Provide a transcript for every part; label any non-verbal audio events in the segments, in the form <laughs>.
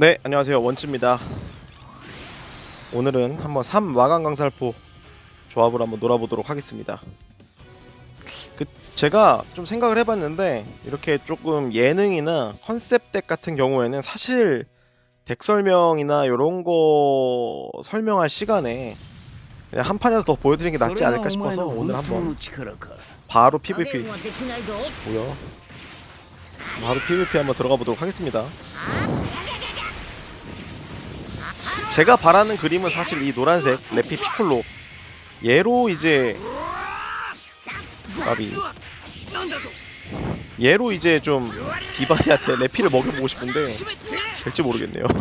네 안녕하세요. 원치입니다. 오늘은 한번 3 마강 강살포 조합을 한번 놀아보도록 하겠습니다. 그 제가 좀 생각을 해봤는데 이렇게 조금 예능이나 컨셉 덱 같은 경우에는 사실 덱 설명이나 이런 거 설명할 시간에 그냥 한 판이라도 더 보여드리는 게 낫지 않을까 싶어서 오늘 한번 바로 PVP 뭐야 바로 PVP 한번 들어가 보도록 하겠습니다. 제가 바라는 그림은 사실 이 노란색 레피 피콜로. 얘로 이제 아비. 얘로 이제 좀 비바니한테 레피를 먹여보고 싶은데 될지 모르겠네요. <laughs>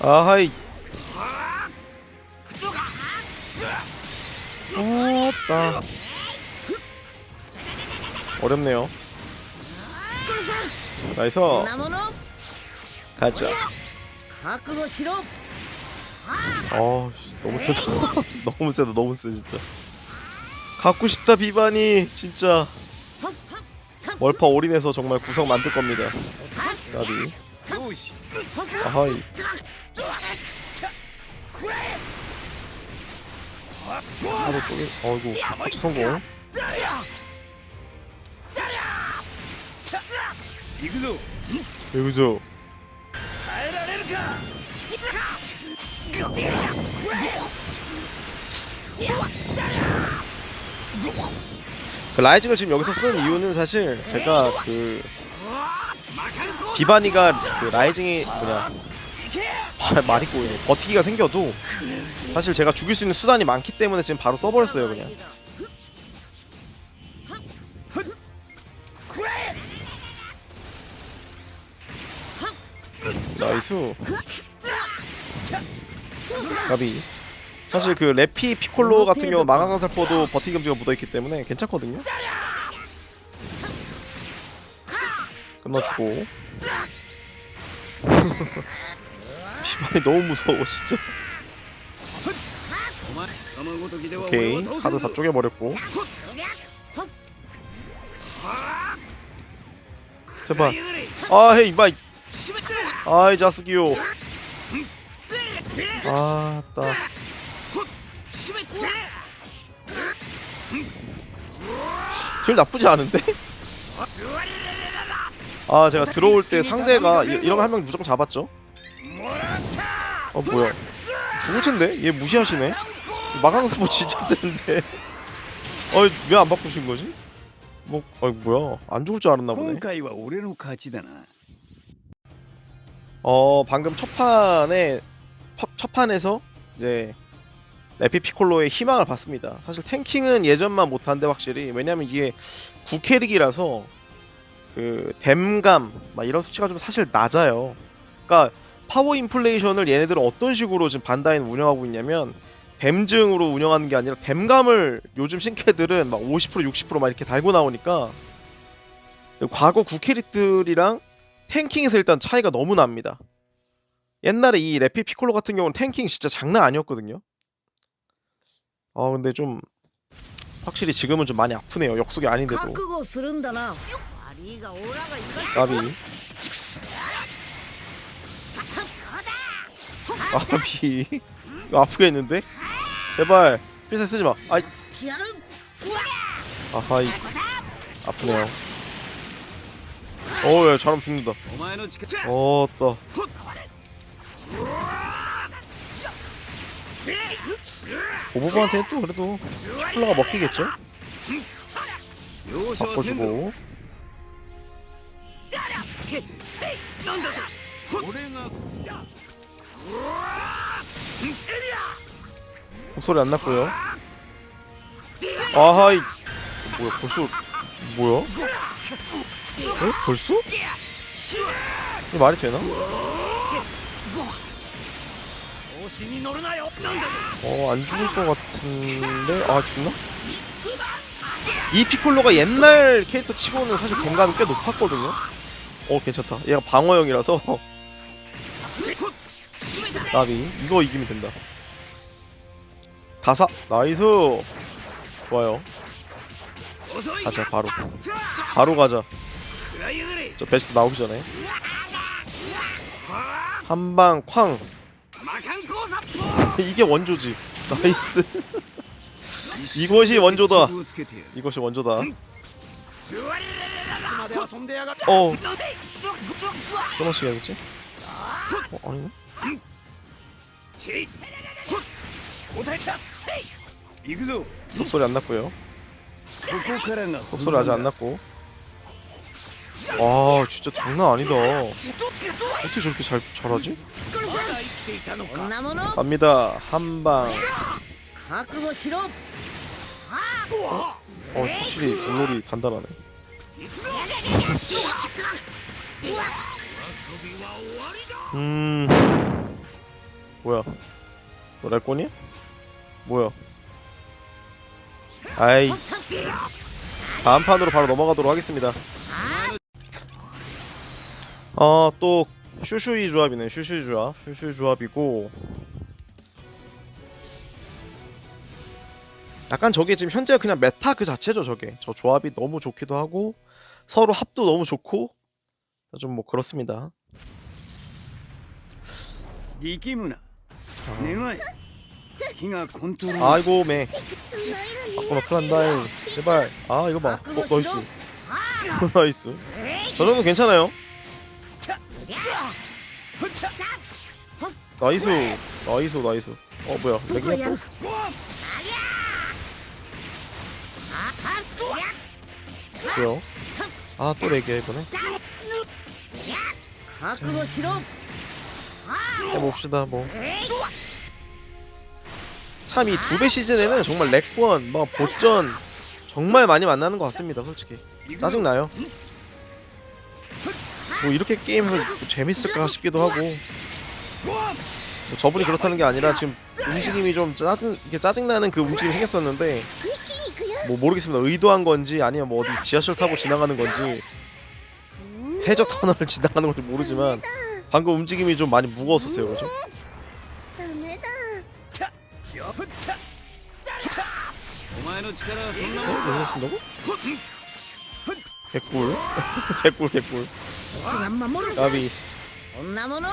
아하이. 아따 어렵네요. 나이스. 가자. 어? 너무 세다. <laughs> 너무 세다 너무 세 진짜. 갖고 싶다 비반이 진짜. 멀파 올인해서 정말 구성 만들 겁니다. 나비. 아하이. 하도 쪼개 어이구 같이 성공. 行くぞ 여기서 耐えられるか 그 라이징을 지금 여기서 쓴 이유는 사실 제가 그 비바니가 그 라이징이 뭐냐 아, 말이 꼬이네 버티기가 생겨도 사실 제가 죽일 수 있는 수단이 많기 때문에 지금 바로 써버렸어요 그냥 나이스. <laughs> 가비. 사실 그 레피 피콜로 같은 경우 망강살포도 버티 금지가 묻어있기 때문에 괜찮거든요. 끝나주고. <laughs> 피발이 너무 무서워 진짜. 오케이. 카드 다 쪼개버렸고. 제발. 아헤 이마. 아이 자스기요. 아따 제일 나쁘지 않은데? 아 제가 들어올 때 상대가 이런거 한명 무조건 잡았죠? 어 뭐야. 죽을 텐데? 얘 무시하시네? 마강사포 진짜 센데. 어이 왜 안 바꾸신 거지? 뭐, 어, 아이 뭐야? 안 죽을 줄 알았나 보네. 어 방금 첫 판에 첫, 첫 판에서 이제 레피 피콜로의 희망을 봤습니다. 사실 탱킹은 예전만 못한데 확실히 왜냐면 이게 구캐릭이라서 그 댐감 막 이런 수치가 좀 사실 낮아요. 그러니까 파워 인플레이션을 얘네들은 어떤 식으로 지금 반다이는 운영하고 있냐면 댐증으로 운영하는 게 아니라 댐감을 요즘 신캐들은 막 50% 60%막 이렇게 달고 나오니까 과거 구캐릭들이랑 탱킹에서 일단 차이가 너무 납니다. 옛날에 이 레피 피콜로 같은 경우는 탱킹 진짜 장난 아니었거든요. 아 근데 좀 확실히 지금은 좀 많이 아프네요. 역속이 아닌데도 覚悟するんだな悪いがオラが生かした 까비 까비 이거 아프겠는데? 제발 필살 쓰지 마. 아이 やる 아하이 아프네요. 어야 잘하면 죽는다. 어따 보보보한테 또 그래도 콜라가 먹히겠죠? 바꿔주고. 목소리 안 났고요. 아하이. 뭐야 벌써 뭐야? 어? 벌써? 이거 말이 되나? 어, 안 죽을 것 같은데? 아, 죽나? 이 피콜로가 옛날 캐릭터 치고는 사실 공감이 꽤 높았거든요? 어, 괜찮다. 얘가 방어형이라서. <laughs> 나비, 이거 이기면 된다. 다사! 나이스! 좋아요. 가자, 바로. 바로 가자. 저 베스트 나오기 전에. 한 방 쾅. <laughs> 이게 원조지. 나이스. <laughs> 이것이 원조다. 이것이 원조다. 어. 조금씩 해야겠지? 어 아니네? 어, 톱소리 안 났고요. 톱소리 아직 안 났고. 아 진짜 장난 아니다. 어떻게 저렇게 잘, 잘하지? 갑니다. 한방. 어 확실히 물놀이 단단하네. 음. 뭐야? 뭐 랄꼬니? 뭐야? 아이. 다음 판으로 바로 넘어가도록 하겠습니다. 어또 슈슈이 조합이네. 슈슈이 조합. 슈슈이 조합이고. 약간 저게 지금 현재가 그냥 메타 그 자체죠 저게. 저 조합이 너무 좋기도 하고 서로 합도 너무 좋고 좀 뭐 그렇습니다. 리키무나 내가 아이고 매 아까만 큰일난다 제발. 아 이거 봐. 어, 나이스. <laughs> 나이스. 저 정도 괜찮아요. 나이스. 나이스 나이스. 어 뭐야. 맥락 좋아요 아또 레기야 이번에? 해봅시다 뭐 참 이 두 배 시즌에는 정말 렉권 막 보전 정말 많이 만나는 것 같습니다 솔직히. 짜증나요? 뭐 이렇게 게임을 뭐 재밌을까 싶기도 하고 뭐 저분이 그렇다는 게 아니라 지금 움직임이 좀 짜증 이게 짜증나는 그 움직임이 생겼었는데 뭐 모르겠습니다 의도한 건지 아니면 뭐 어디 지하철 타고 지나가는 건지 해저 터널을 <laughs> 지나가는 건지 모르지만 방금 움직임이 좀 많이 무거웠었어요 그죠? 어? 이거 쓴다고? <laughs> 개꿀 개꿀 개꿀 나비 こんなもの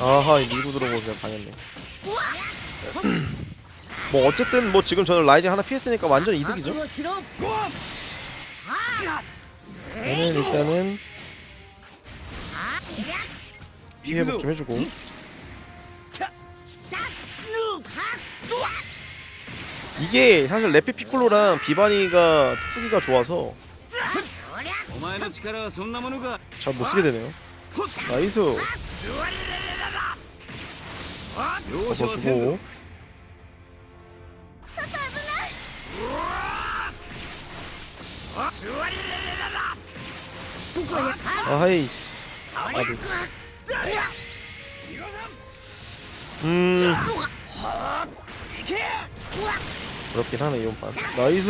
아하 이 밀고 들어오고 그냥 당했네 <clears throat> 뭐 어쨌든 뭐 지금 저는 라이징 하나 피했으니까 완전 이득이죠 覚悟しろ 얘는 일단은 피해 회복 좀 해주고 이게 사실 레피 피콜로랑 비바니가 특수기가 좋아서 잘 못쓰게 되네요. 나이스. 벗어주고. 아하이. 음. 그렇긴 하네 이번 판. 나이스.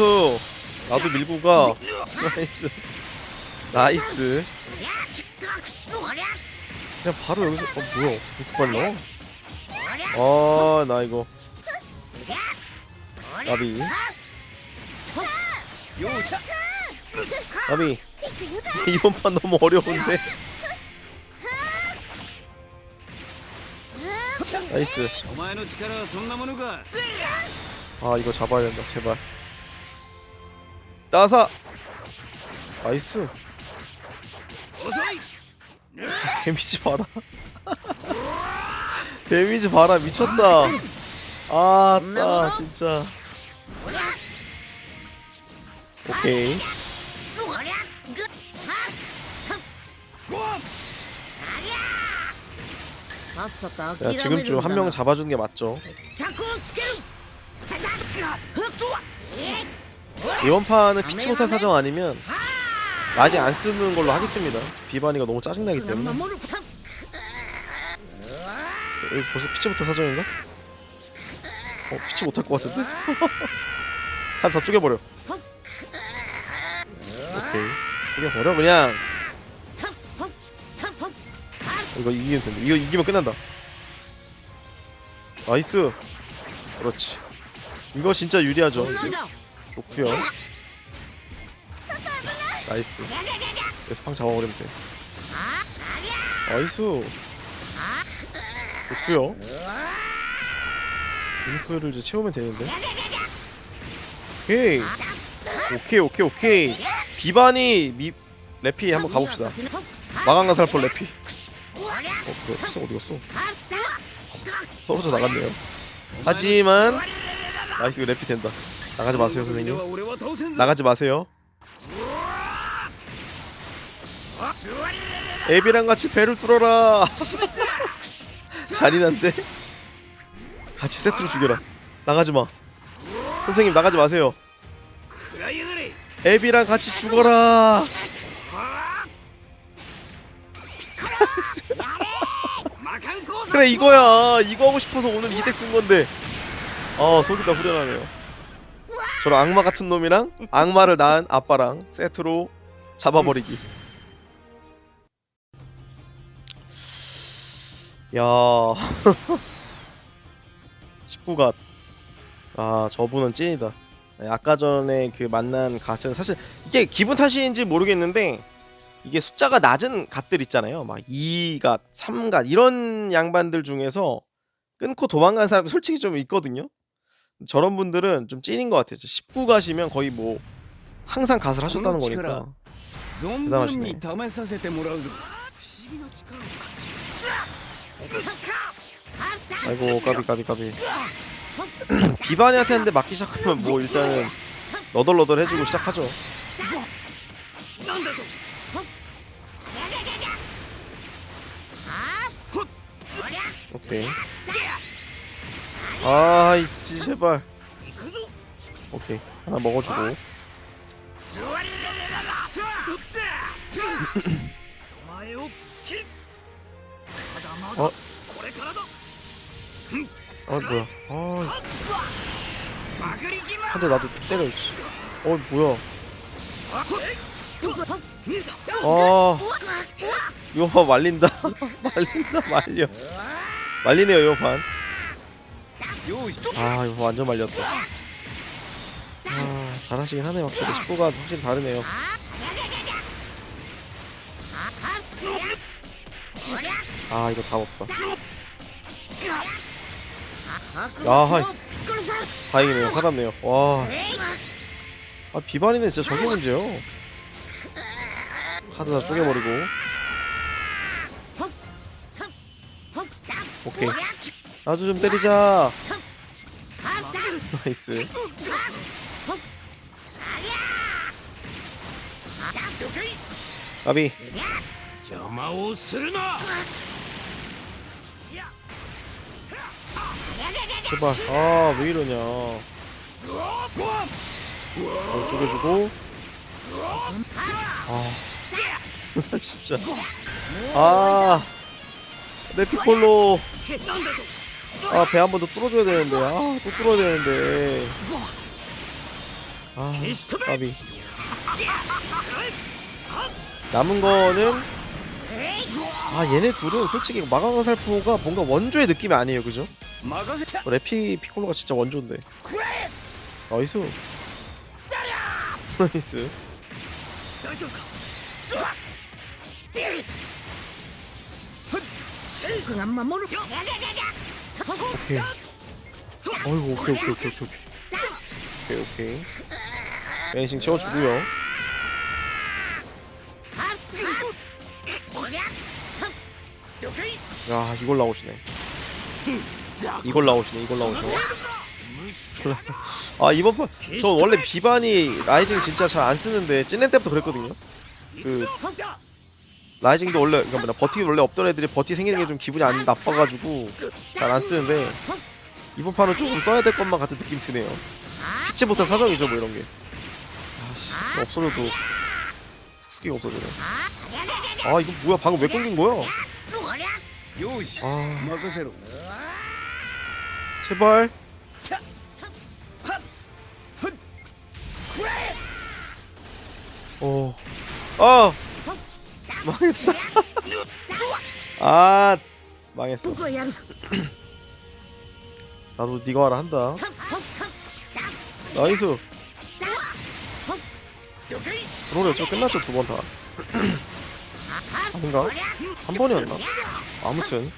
나도 밀고 가. <laughs> 나이스. 나이스. 그냥 바로 여기서 어 뭐야? 이렇게 빨라? 아나 이거. 나비. 나비. <laughs> 이번 판 너무 어려운데. 나이스. 아 이거 잡아야 된다 제발. 따사! 나이스. <laughs> 데미지 봐라. <laughs> 데미지 봐라 미쳤다. 아따 진짜. 오케이. 야 지금쯤 한 명 잡아주는 게 맞죠? 이번 판은 피치 못할 사정 아니면 아직 안 쓰는 걸로 하겠습니다. 비바니가 너무 짜증나기 때문에. 여기 벌써 피치부터 사정인가? 어, 피치 못할 것 같은데? <laughs> 다다 쪼개버려. 오케이. 쪼개버려, 그냥. 이거 이기면 된다. 이거 이기면 끝난다. 나이스. 그렇지. 이거 진짜 유리하죠. 좋구요. 나이스. 에스팡 잡아버리면 돼. 나이스. 좋구요 인프를 이제 채우면 되는데. 오케이. 오케이 오케이 오케이. 비반이 미 래피 한번 가봅시다. 마강가 살폴 래피. 어 뭐야 필승 어디갔어? 떨어져 나갔네요. 하지만 나이스 래피 된다. 나가지 마세요 선생님. 나가지 마세요. 애비랑 같이 배를 뚫어라. <laughs> 잔인한데? 같이 세트로 죽여라. 나가지마. 선생님 나가지 마세요. 애비랑 같이 죽어라. <laughs> 그래 이거야. 이거 하고 싶어서 오늘 이덱 쓴건데. 아 속이 다 후련하네요. 저런 악마 같은 놈이랑 악마를 낳은 아빠랑 세트로 잡아버리기. 야. <laughs> 19가. 아 저분은 찐이다. 네, 아까 전에 그 만난 갓은 사실 이게 기분 탓인지 모르겠는데 이게 숫자가 낮은 갓들 있잖아요. 막 2갓 3갓 이런 양반들 중에서 끊고 도망간 사람 솔직히 좀 있거든요. 저런 분들은 좀 찐인 것 같아요. 19가시면 거의 뭐 항상 갓을 하셨다는 거니까. 대단하시네. 아이고 까비 까비 까비. <clears throat> 비바니한테 했는데 막기 시작하면 뭐 일단은 너덜너덜 해주고 시작하죠. 오케이. 아 있지 제발. 오케이. 하나 먹어주고. <clears throat> <clears throat> 뭐야? 아 한 대 나도 때려야지. 어 뭐야? 아. 이번 말린다. <laughs> 말린다 말려. 말리네요 이번 판아 이번 완전 말렸다. 아 잘하시긴 하네 확실히. 식구가 확실히 다르네요. 아 이거 다 없다. 야하이. 다행이네요. 살았네요. 와. 아, 비반이네 진짜 저게 문제요? 카드 다 쪼개버리고. 오케이. 나도 좀 때리자. 나이스. 까비 제발. 아왜 이러냐. 어, 이걸 쪼개주고. 아. <laughs> 진짜. 아 내 피콜로. 아 배 한 번 더 뚫어줘야 되는데. 아 또 뚫어야 되는데. 아 까비. 남은 거는 아 얘네 둘은 솔직히 마가가살포가 뭔가 원조의 느낌이 아니에요 그죠? 레피 피콜로가 진짜 원조인데. 나이스. <laughs> 나이스. 오케이. 어이구 오케이 오케이 오케이 오케이 오케이. 오케이 벤싱 채워주고요. 야 이걸 나오시네. 이걸 나오시네 이걸 나오시네. <laughs> 아 이번 판저 원래 비반이 라이징 진짜 잘 안 쓰는데 찐넨 때부터 그랬거든요. 그 라이징도 원래 그니까 뭐냐 버티기 원래 없던 애들이 버티 생기는 게 좀 기분이 안 나빠가지고 잘 안 쓰는데 이번 판은 조금 써야 될 것만 같은 느낌 드네요. 피치 못한 사정이죠 뭐 이런 게. 아씨 없어져도 스킬이 없어져요 아 이거 뭐야? 방금 왜 끊긴 거야? 아... 아. 제발. 오. 어. 망했어. <laughs> 아, 망했어. 나도 네가 와라 한다. 나이스. 브로리 어차피 끝났죠 두 번 다. <clears throat> 아닌가? 한 번이었나? 아무튼.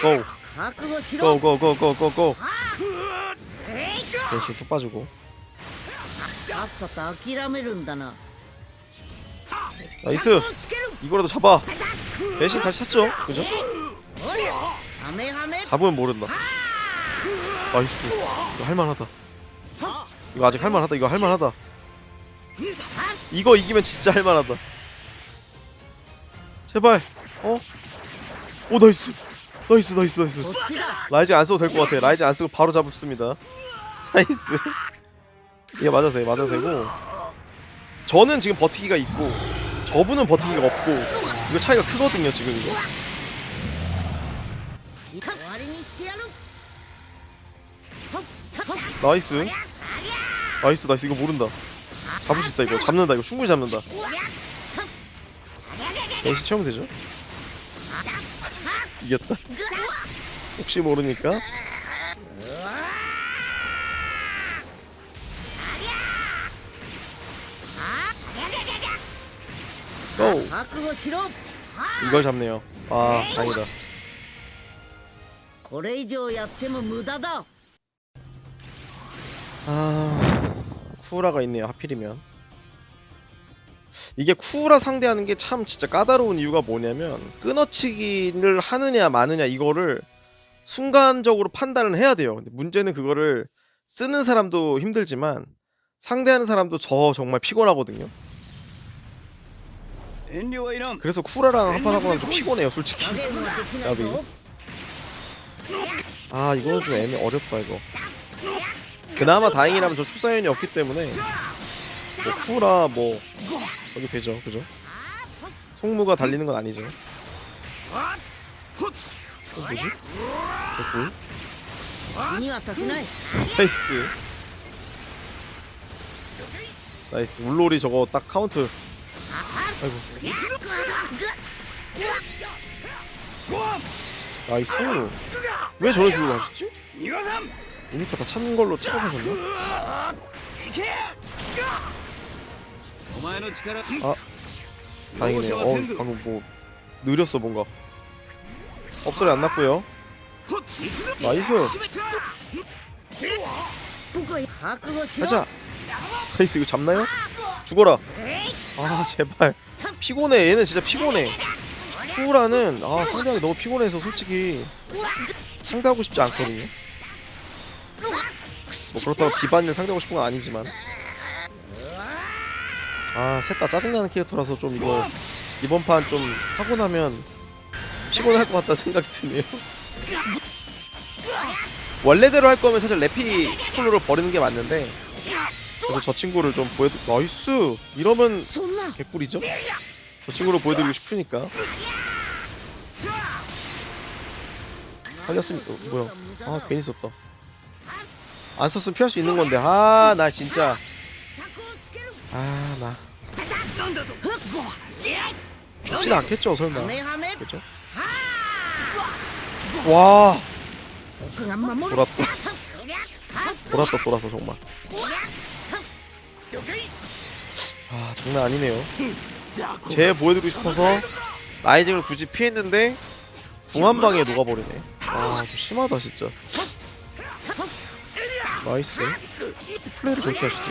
고. 覚悟しろ 고! 고! 고! 고! 고! 고! 대신 또 빠지고 さっさと諦めるんだな 나이스 つける 이거라도 잡아 대신 다시 샀죠 그죠? おりゃハメハメ 잡으면 모른다 나이스 이거 할만하다 そっ 이거 아직 할만하다 이거 할만하다 이거 이기면 진짜 할만하다 제발 어? 오 나이스 나이스 나이스 나이스. 라이징 안 써도 될 것 같아 라이징 안 쓰고 바로 잡습니다. <laughs> 나이스. 얘 맞아서 얘 맞아서 되고 저는 지금 버티기가 있고 저분은 버티기가 없고 이거 차이가 크거든요 지금 이거. 나이스. 나이스 나이스. 이거 모른다. 잡을 수 있다 이거. 잡는다 이거. 충분히 잡는다. 네, 연시 채우면 되죠? 이스 이겼다 혹시 모르니까 고 覚悟しろ 이걸 잡네요 아 다행이다 これ以上やっても無駄だ 아 쿠우라가 있네요 하필이면 이게 쿠우라 상대하는 게 참 진짜 까다로운 이유가 뭐냐면 끊어치기를 하느냐 마느냐 이거를 순간적으로 판단을 해야 돼요. 근데 문제는 그거를 쓰는 사람도 힘들지만 상대하는 사람도 저 정말 피곤하거든요. 그래서 쿠우라랑 합판하고는 좀 피곤해요, 솔직히. <laughs> 나비. 아 이거는 좀 애매 어렵다 이거. 그나마 다행이라면 저 초사연이 없기 때문에 뭐 쿠라 뭐 여기 되죠. 그죠? 송무가 달리는 건 아니죠. 어, 뭐지? 됐고 나이스. 나이스. 울놀이 저거 딱 카운트. 아이고. 나이스. 왜 저런 식으로 하셨지? 우니카 다 찾는 걸로 착각하셨나? 아 다행이네요. 어 방금 뭐 느렸어 뭔가. 업소리 안 났고요. 나이스. 가자. 나이스 이거 잡나요? 죽어라. 아 제발. 피곤해. 얘는 진짜 피곤해. 투우라는 아 상대하기 너무 피곤해서 솔직히 상대하고 싶지 않거든요. 뭐 그렇다고 비반을 상대하고 싶은 건 아니지만. 아, 셋 다 짜증나는 캐릭터라서 좀 이거 이번 판 좀 하고 나면 피곤할 것 같다는 생각이 드네요. 원래대로 할 거면 사실 레피 콜로를 버리는 게 맞는데 그래도 저 친구를 좀 보여드 나이스 이러면 개꿀이죠. 저 친구를 보여드리고 싶으니까 살렸습니다. 어, 뭐야? 아 괜히 썼다. 안 썼으면 피할 수 있는 건데 아 나 진짜. 아, 나. 죽진 않겠죠, 설마. 그죠? 와! 돌았다. 돌았다, 돌았어, 정말. 아, 장난 아니네요. 제 보여드리고 싶어서 라이징을 굳이 피했는데 궁한방에 녹아버리네. 아, 좀 심하다, 진짜. 나이스. 플레이를 저렇게 하시지?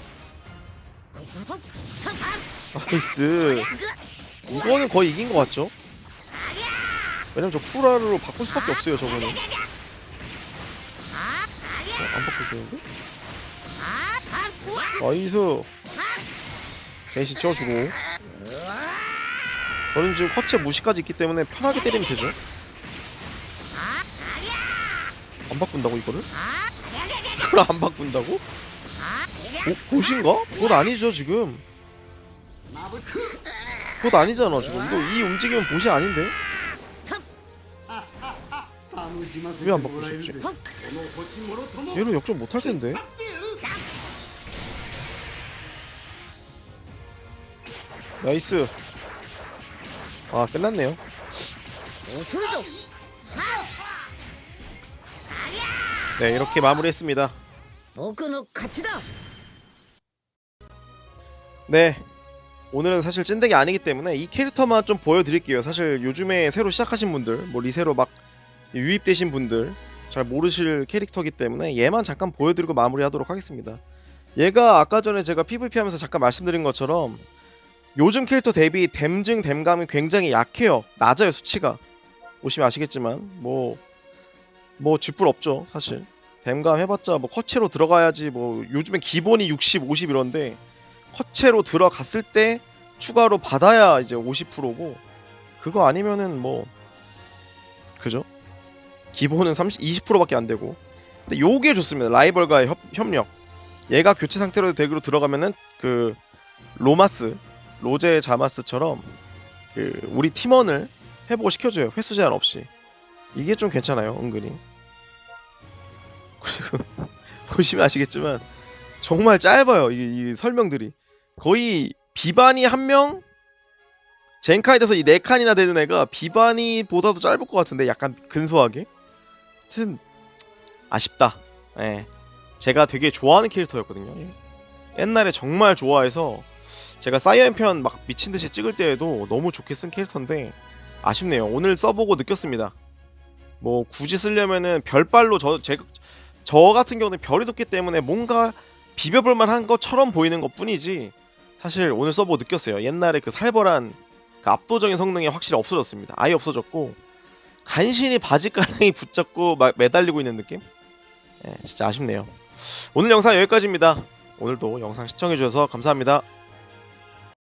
나이스 이거는 거의 이긴 것 같죠? 왜냐면 저 쿠라로 바꿀 수밖에 없어요 저거는 어, 안 바꾸시는데? 나이스 벤시 채워주고 저는 지금 허체 무시까지 있기 때문에 편하게 때리면 되죠 안 바꾼다고 이거를? 아, <laughs> 이걸 안 바꾼다고? 아, 보, 보신가? 봇 아니죠 지금 봇 아니잖아 지금 이거 이 움직임은 봇이 아닌데? 왜 안 바꾸셨지? 얘는 역전 못할 텐데 나이스 아 끝났네요 恐るぞ 네 이렇게 마무리했습니다 僕の勝ちだ 네. 오늘은 사실 찐득이 아니기 때문에 이 캐릭터만 좀 보여드릴게요. 사실 요즘에 새로 시작하신 분들 뭐 리세로 막 유입되신 분들 잘 모르실 캐릭터기 때문에 얘만 잠깐 보여드리고 마무리하도록 하겠습니다. 얘가 아까 전에 제가 PVP 하면서 잠깐 말씀드린 것처럼 요즘 캐릭터 대비 댐증 댐감이 굉장히 약해요. 낮아요 수치가. 보시면 아시겠지만 뭐 뭐 쥐뿔 없죠 사실. 댐감 해봤자 뭐 커체로 들어가야지 뭐 요즘엔 기본이 60, 50 이런데 커체로 들어갔을 때 추가로 받아야 이제 50%고 그거 아니면은 뭐 그죠? 기본은 30, 20%밖에 안 되고. 근데 요게 좋습니다. 라이벌과의 협, 협력. 얘가 교체 상태로 덱으로 들어가면은 그 로마스 로제 자마스처럼 그 우리 팀원을 회복을 시켜줘요. 횟수 제한 없이. 이게 좀 괜찮아요 은근히. 그리고 <laughs> 보시면 아시겠지만 정말 짧아요 이, 이 설명들이. 거의 비반이 한 명? 젠카이 돼서 이 네 칸이나 되는 애가 비반이보다도 짧을 것 같은데 약간 근소하게? 하여튼 아쉽다. 예. 제가 되게 좋아하는 캐릭터였거든요. 예. 옛날에 정말 좋아해서 제가 사이언 편 막 미친 듯이 찍을 때에도 너무 좋게 쓴 캐릭터인데 아쉽네요. 오늘 써보고 느꼈습니다. 뭐 굳이 쓰려면은 별발로 저, 제, 저 같은 경우는 별이 높기 때문에 뭔가 비벼볼 만한 것처럼 보이는 것 뿐이지 사실 오늘 써보고 느꼈어요. 옛날에 그 살벌한 그 압도적인 성능이 확실히 없어졌습니다. 아예 없어졌고 간신히 바지가랑이 <laughs> 붙잡고 막 매달리고 있는 느낌? 예, 진짜 아쉽네요. 오늘 영상 여기까지입니다. 오늘도 영상 시청해주셔서 감사합니다